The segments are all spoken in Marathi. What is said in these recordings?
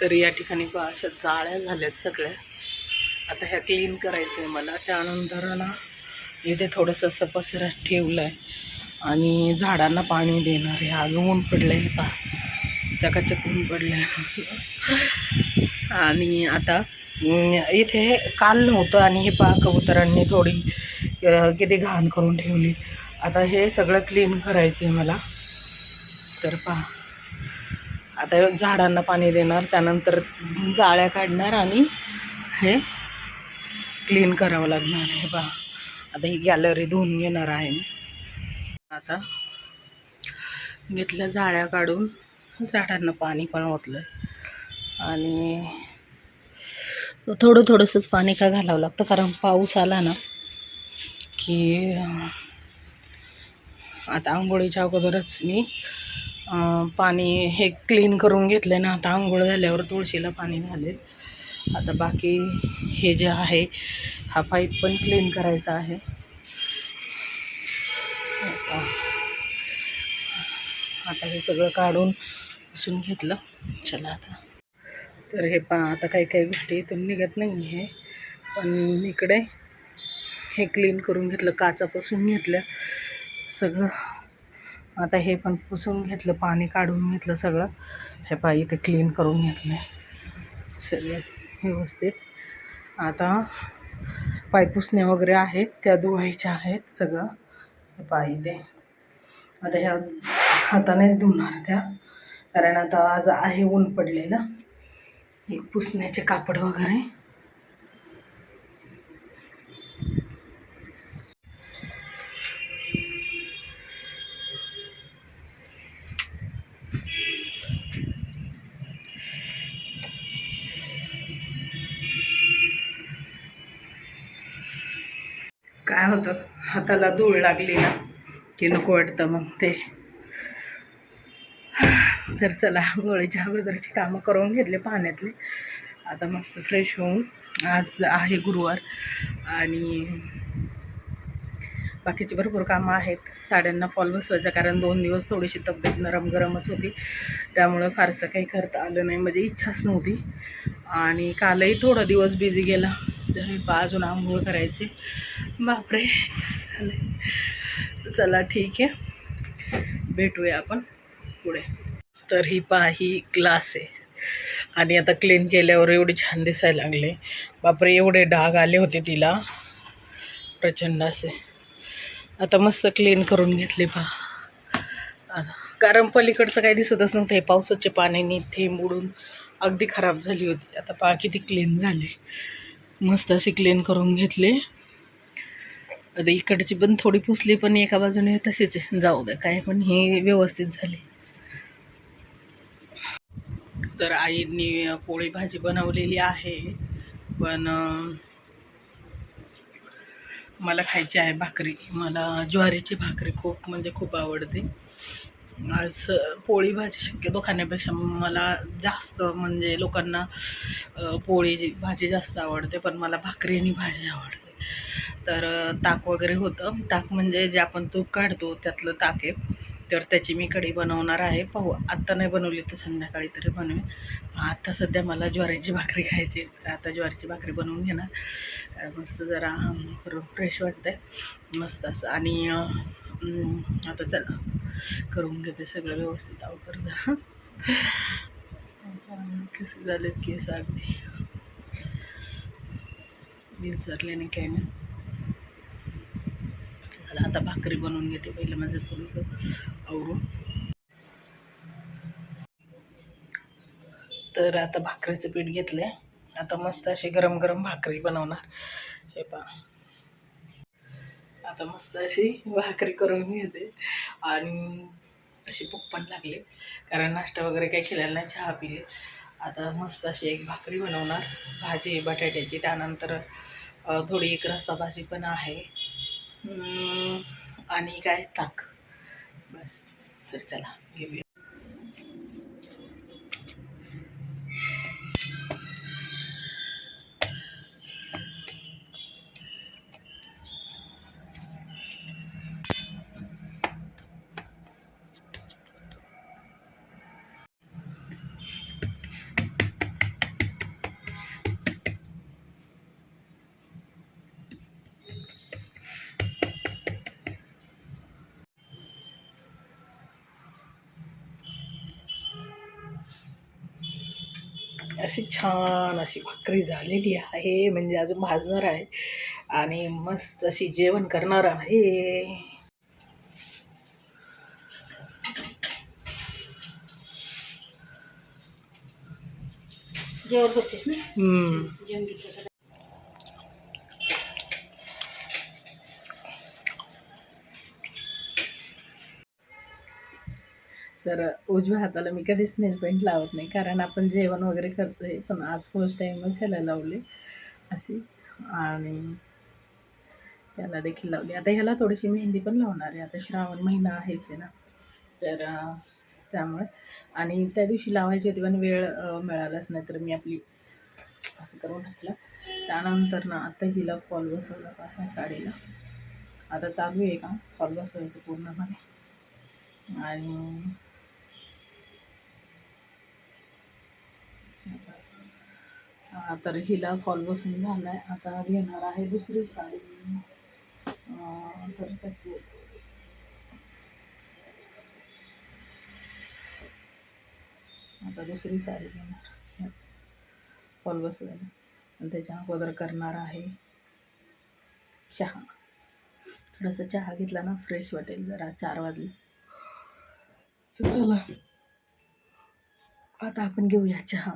तर या ठिकाणी पहा अशा जाळ्या झाल्यात सगळ्या. आता ह्या क्लीन करायचं आहे मला. त्यानंतर ना इथे थोडंसं असं ठेवलं आहे आणि झाडांना पाणी देणार आहे. आज ऊन पडलं आहे पहा चकाचक ऊन पडलं आहे आणि आता इथे काल नव्हतं आणि हे पहा कबुतरांनी थोडी किती घाण करून ठेवली. आता हे सगळं क्लीन करायचं आहे मला. तर पहा. आता झाडांना पाणी देणार त्यानंतर जाळ्या काढणार आणि हे क्लीन करावं लागणार हे पहा आता ही गॅलरी धुवून घेणार आहे मी. आता घेतल्या जाळ्या काढून झाडांना पाणी पण ओतलं आणि थोडं थोडंसंच पाणी का घालावं लागतं कारण पाऊस आला ना की आता आंघोळीच्या अगोदरच मी पाणी हे क्लीन करून घेतलं ना आता आंघोळ झाल्यावर तुळशीला पाणी घालेल. आता बाकी हे जे आहे हा पाईप पण क्लीन करायचा आहे. आता हे सगळं काढून पुसून घेतलं. चला आता. तर हे पा आता काही काही गोष्टी इथून निघत नाही आहे पण इकडे हे क्लीन करून घेतलं काचापासून घेतलं. सगळं आता हे पण पुसून घेतलं पाणी काढून घेतलं सगळं. हे पा इथे क्लीन करून घेतलं सगळे व्यवस्थित. आता पाय पुसण्या वगैरे आहेत त्या धुवायच्या आहेत सगळं. हे पा इथे. आता ह्या हातानेच धुणार त्या. कारण आता आज आहे ऊन पडलेलं. एक पुसण्याचे कापड वगैरे. काय होतं. हाताला धूळ लागली ना की नको वाटतं मग ते. तर चला गोळीच्या अगोदरची कामं करून घेतले पाण्यातले. आता मस्त फ्रेश होऊन आज आहे गुरुवार आणि बाकीची भरपूर कामं आहेत. साड्यांना फॉल बसवायचा कारण दोन दिवस थोडीशी तब्येत नरम गरमच होती. त्यामुळं फारसं काही करता आलं नाही. म्हणजे इच्छाच नव्हती. आणि कालही थोडा दिवस बिझी गेला. तरी पा अजून आंघोळ करायची. बापरे चला ठीक आहे. भेटूया आपण पुढे. तर ही पहा ही ग्लास आहे. आणि आता क्लीन केल्यावर एवढे छान दिसायला लागले. बापरे एवढे डाग आले होते तिला. प्रचंड असे. आता मस्त क्लीन करून घेतले पहा. कारण पलीकडचं काही दिसतच नव्हतं. हे पावसाच्या पाण्याने थेंब उडून अगदी खराब झाली होती. आता पहा किती क्लीन झाले. मस्त अशी क्लीन करून घेतले. आता इकडची पण थोडी पुसली पण एका बाजूने तशीच जाऊ द्या काय पण हे व्यवस्थित झाले. तर आईंनी पोळी भाजी बनवलेली आहे. पण मला खायची आहे भाकरी. मला ज्वारीची भाकरी खूप म्हणजे खूप आवडते. आज पोळी भाजी शक्यतो खाण्यापेक्षा मला जास्त म्हणजे लोकांना पोळी भाजी जास्त आवडते पण मला भाकरी आणि भाजी आवडते. तर ताक वगैरे होतं. ताक म्हणजे जे आपण तूप काढतो त्यातलं ताक आहे. तर त्याची मी कढी बनवणार आहे. पाहू आत्ता नाही बनवली तर संध्याकाळी तरी बनवेन. आत्ता सध्या मला ज्वारीची भाकरी खायची तर आता ज्वारीची भाकरी बनवून घेणार. मस्त जरा फ्रेश वाटतंय. मस्त असं. आणि आता चला करून घेते सगळं व्यवस्थित. अवकर जरा कसं झालं केस अगदी. विचारले नाही काही नाही. चला आता भाकरी बनवून घेते पहिलं माझं थोडंसं आवरून. तर आता भाकरीचं पीठ घेतलं आता मस्त अशी गरम गरम भाकरी बनवणार. हे पहा. आता मस्त अशी भाकरी करून घेते. आणि अशी भूक पण लागले. कारण नाश्ता वगैरे काही केलेला नाही चहा पिले. आता मस्त अशी एक भाकरी बनवणार. भाजी बटाट्याची. त्यानंतर थोडी एक रस्सा भाजी पण आहे. आणि काय? ताक बस तर चला घेऊया. अशी छान अशी भाकरी झालेली आहे म्हणजे अजून भाजणार आहे. आणि मस्त अशी जेवण करणार आहे. जेवण बसतेस ना? तर उजव्या हाताला मी कधीच नेल पेंट लावत नाही. कारण आपण जेवण वगैरे करतो आहे पण आज फर्स्ट टाईमच ह्याला लावले. अशी. आणि ह्याला देखील लावली. आता ह्याला थोडीशी मेहंदी पण लावणार आहे. आता श्रावण महिना आहेच आहे ना. तर त्यामुळे. आणि त्या दिवशी लावायची होती पण वेळ मिळालाच नाही. तर मी आपली असं करून टाकलं. त्यानंतर ना आता हिला फॉल बसवला का ह्या साडीला. आता चालू आहे का फॉल बसवायचं पूर्णपणे. आणि तर हिला फॉल बसून झालाय. आता घेणार आहे दुसरी साडी तर त्याची आता दुसरी साडी घेणार. फॉल बसून आणि त्याच्या अगोदर करणार आहे चहा. थोडासा चहा घेतला ना फ्रेश वाटेल जरा चार वाजले. चला. आता आपण घेऊया चहा.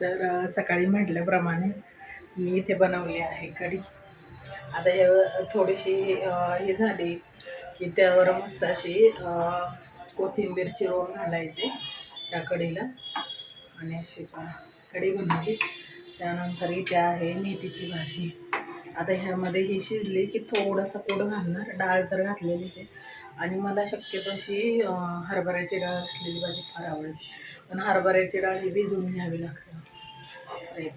तर सकाळी म्हटल्याप्रमाणे मी इथे बनवली आहे कढी. आता हे थोडीशी हे झाली की त्यावर मस्त अशी कोथिंबीर चिरून घालायची त्या कढीला. आणि अशी कढी बनवली. त्यानंतर इथे आहे मेथीची भाजी. आता ह्यामध्ये ही शिजली की थोडंसं कोड घालणार. डाळ तर घातलेली ते आणि मला शक्यतो अशी हरभऱ्याची डाळ घातलेली भाजी फार आवडते. पण हरभऱ्याची डाळ ही भिजवून घ्यावी लागते. अरे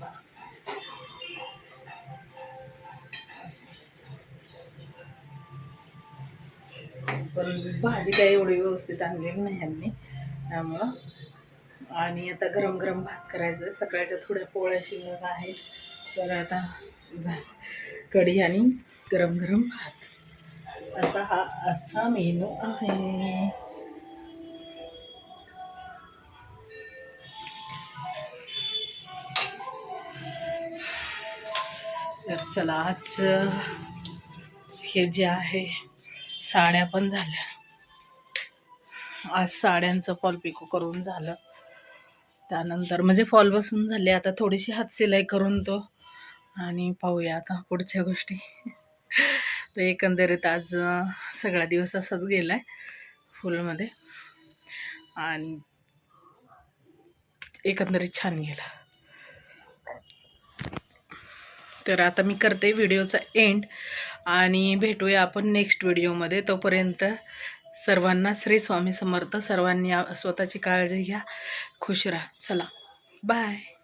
पण भाजी काही एवढी व्यवस्थित आणलेली नाही यांनी त्यामुळं. आणि आता गरम गरम भात करायचं सकाळच्या थोड्या पोळ्या शिल्लक आहेत तर आता झालं कढी आणि गरम गरम भात. असा हा आजचा मेनू आहे. तर चला आज हे जे आहे साड्या पण झाल्या. आज साड्यांचं फॉल पिको करून झालं. त्यानंतर म्हणजे फॉल बसून झाले. आता थोडीशी हात सिलाई करून तो आणि पाहूया आता पुढच्या गोष्टी. तर एकंदरीत आज सगळा दिवस असाच गेला आहे फुलमध्ये. आणि एकंदरीत छान गेला. तर आता मी करते व्हिडिओचा एंड आणि भेटूया आपण नेक्स्ट व्हिडिओमध्ये. तोपर्यंत सर्वांना श्री स्वामी समर्थ सर्वांनी स्वतःची काळजी घ्या. खुश राहा. चला. बाय.